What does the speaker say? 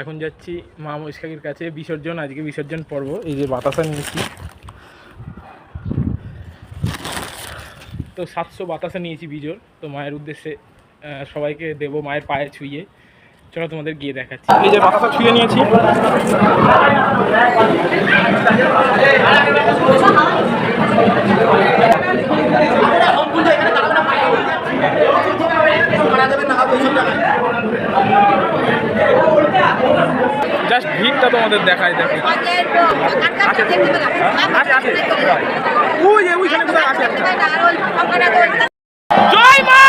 এখন যাচ্ছি মা মহিষকাকির কাছে। বিসর্জন, আজকে বিসর্জন পর্ব। এই যে বাতাসা নিয়েছি। তো সাতশো বাতাসা নিয়েছি বিজোর তো মায়ের উদ্দেশ্যে সবাইকে দেবো মায়ের পায়ে ছুঁয়ে। চলো তোমাদের গিয়ে দেখাচ্ছি। এই যে বাতাসা ছুঁয়ে নিয়েছি। জাস্ট ভিড়টা তোমাদের দেখায় দেখে। আচ্ছা, আচ্ছা। আচ্ছা, ওই ওইখানে আছে জয় মা!